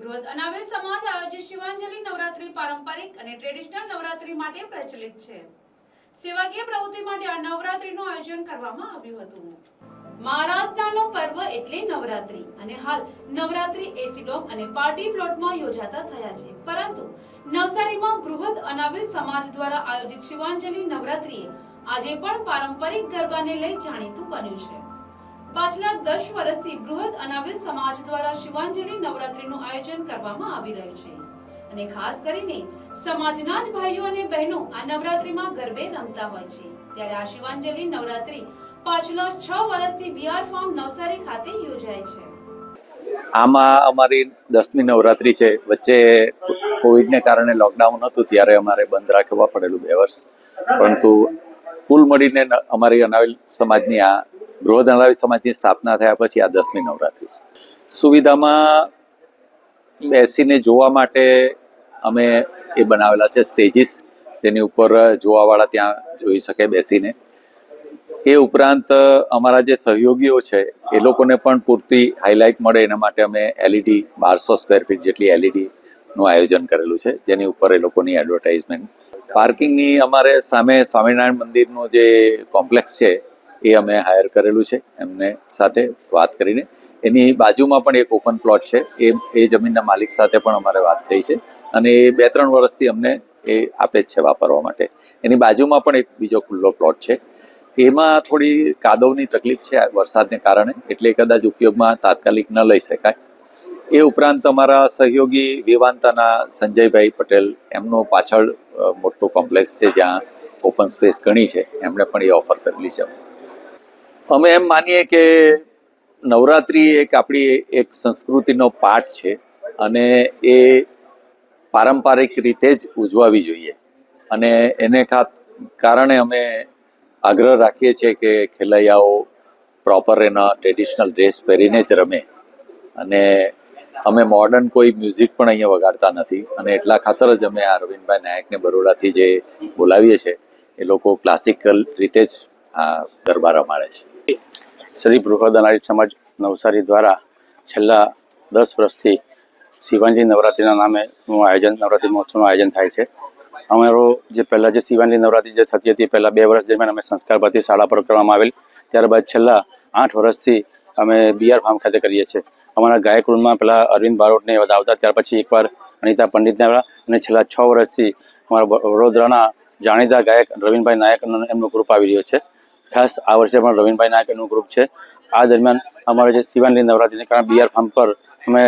બૃહદ અનાવિલ સમાજ આયોજિત શિવાંજલિ નવરાત્રી પારંપરિક અને ટ્રેડિશનલ નવરાત્રી માટે પ્રચલિત છે. સેવાકીય પ્રવૃત્તિ માટે આ નવરાત્રીનું આયોજન કરવામાં આવ્યું હતું. મહારાધનાનો પર્વ એટલે નવરાત્રી અને હાલ નવરાત્રી એસીડોમ અને પાર્ટી પ્લોટમાં યોજાતા થયા છે. પરંતુ નવસારીમાં બૃહદ અનાવિલ સમાજ દ્વારા આયોજિત શિવાંજલિ નવરાત્રીએ આજે પણ પારંપરિક ગરબાને લઈ જાણીતું બન્યું છે. પાછલા દસ વર્ષથી બૃહદ અનાવિલ સમાજ દ્વારા શિવાંજલિ નવરાત્રીનું આયોજન કરવામાં આવી રહ્યું છે. અને ખાસ કરીને સમાજના જ ભાઈઓ અને બહેનો આ નવરાત્રીમાં ગરબે રમતા હોય છે. ત્યારે આ શિવાંજલિ નવરાત્રી પાછલા છ વર્ષથી બીઆર ફાર્મ નવસારી ખાતે યોજાય છે. આમાં અમારી દસમી નવરાત્રી છે. વચ્ચે કોવિડને કારણે લોકડાઉન હતું ત્યારે અમારે બંધ રાખવા પડેલું બે વર્ષ. પરંતુ કુલ મળીને અમારી અનાવિલ સમાજની આ બૃહદ અનાવિલ સમાજની સ્થાપના થયા પછી આ દસમી નવરાત્રી છે. સુવિધામાં બેસીને જોવા માટે અમે એ બનાવેલા છે સ્ટેજીસ. તેની ઉપર જોવાવાળા ત્યાં જોઈ શકે બેસીને. એ ઉપરાંત અમારા જે સહયોગીઓ છે, એ લોકોને પણ પૂરતી હાઇલાઇટ મળે એના માટે અમે એલઈડી બારસો સ્ક્વેર ફીટ જેટલી એલઈડીનું આયોજન કરેલું છે. જેની ઉપર એ લોકોની એડવર્ટાઇઝમેન્ટ પાર્કિંગની અમારે સામે સ્વામિનારાયણ મંદિરનું જે કોમ્પ્લેક્સ છે એ અમે હાયર કરેલું છે. એમને સાથે વાત કરીને. એની બાજુમાં પણ એક ઓપન પ્લોટ છે. એ એ જમીનના માલિક સાથે પણ અમારે વાત થઈ છે. અને એ બે ત્રણ વર્ષથી અમને એ આપે છે વાપરવા માટે. એની બાજુમાં પણ એક બીજો ખુલ્લો પ્લોટ છે. એમાં થોડી કાદવની તકલીફ છે વરસાદને કારણે. એટલે કદાચ ઉપયોગમાં તાત્કાલિક ન લઈ શકાય. એ ઉપરાંત અમારા સહયોગી વિવાંતાના સંજયભાઈ પટેલ, એમનો પાછળ મોટો કોમ્પ્લેક્સ છે જ્યાં ઓપન સ્પેસ ઘણી છે. એમણે પણ એ ઓફર કરેલી છે. અમે એમ માનીએ કે નવરાત્રિ એક આપણી એક સંસ્કૃતિનો પાઠ છે અને એ પારંપરિક રીતે જ ઉજવાવી જોઈએ. અને એને ખા, કારણે અમે આગ્રહ રાખીએ છીએ કે ખેલૈયાઓ પ્રોપર એના ટ્રેડિશનલ ડ્રેસ પહેરીને જ રમે. અને અમે મોડર્ન કોઈ મ્યુઝિક પણ અહીંયા વગાડતા નથી અને એટલા ખાતર જ અમે આ રવિનભાઈ નાયકને બરોડાથી જે બોલાવીએ છીએ એ લોકો ક્લાસિકલ રીતે જ આ ગરબા રમાડે છે. શ્રી બૃહદ અનારી સમાજ નવસારી દ્વારા છેલ્લા દસ વર્ષથી શિવાનજી નવરાત્રિના નામે આયોજન, નવરાત્રિ મહોત્સવનું આયોજન થાય છે. અમારો જે પહેલાં જે શિવાનજી નવરાત્રિ જે થતી હતી, પહેલાં બે વર્ષ દરમિયાન અમે સંસ્કાર ભારતી શાળા પર કરવામાં આવેલ. ત્યારબાદ છેલ્લા આઠ વર્ષથી અમે બીઆર ફાર્મ ખાતે કરીએ છીએ. અમારા ગાયક વૃંદમાં પહેલાં અરવિંદ બારોટને આવતા, ત્યાર પછી એકવાર અનિતા પંડિતને આવ્યા અને છેલ્લા છ વર્ષથી અમારા વડોદરાના જાણીતા ગાયક રવિનભાઈ નાયક એમનું ગ્રુપ આવી રહ્યો છે. ખાસ આ વર્ષે પણ રવિનભાઈ નાયકનું ગ્રુપ છે. આ દરમિયાન અમારે જે શિવાનલી નવરાત્રિને કારણે બીઆર ફાર્મ પર અમે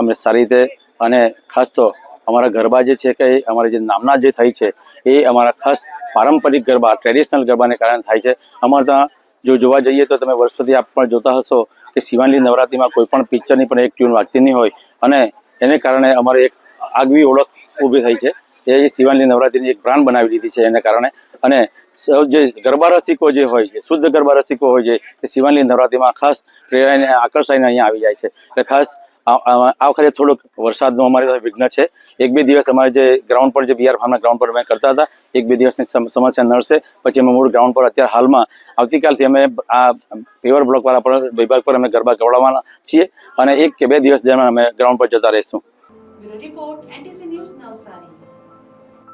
અમે સારી રીતે અને ખાસ તો અમારા ગરબા જે છે કે અમારી જે નામના જે થઈ છે, એ અમારા ખાસ પારંપરિક ગરબા ટ્રેડિશનલ ગરબાને કારણે થાય છે. અમારે ત્યાં જો જોવા જઈએ તો તમે વર્ષોથી આપ પણ જોતા હશો કે શિવાનલી નવરાત્રિમાં કોઈ પણ પિક્ચરની પણ એક ટ્યુન વાગતી નહીં હોય અને એને કારણે અમારે એક આગવી ઓળખ ઊભી થઈ છે. એ શિવાની નવરાત્રિની એક પ્રાણ બનાવી દીધી છે એના કારણે. અને જે ગરબા રસિકો જે હોય છે શુદ્ધ ગરબા રસિકો હોય છે એ શિવાની નવરાત્રિમાં ખાસ પ્રેરાઈને આકર્ષાઈને અહીંયા આવી જાય છે. એટલે ખાસ આ વખતે થોડોક વરસાદનું અમારે વિઘ્ન છે. એક બે દિવસ અમારે જે ગ્રાઉન્ડ પર, જે બીઆર ફાર્મના ગ્રાઉન્ડ પર અમે કરતા હતા, એક બે દિવસની સમ- સમસ્યા નડશે. પછી અમે મૂળ ગ્રાઉન્ડ પર અત્યારે હાલમાં આવતીકાલથી અમે આ પેવર બ્લોકવાળા પર, વિભાગ પર અમે ગરબા ગવડાવવાના છીએ અને એક કે બે દિવસ દરમિયાન અમે ગ્રાઉન્ડ પર જતા રહીશું. Report NTC news Navsari.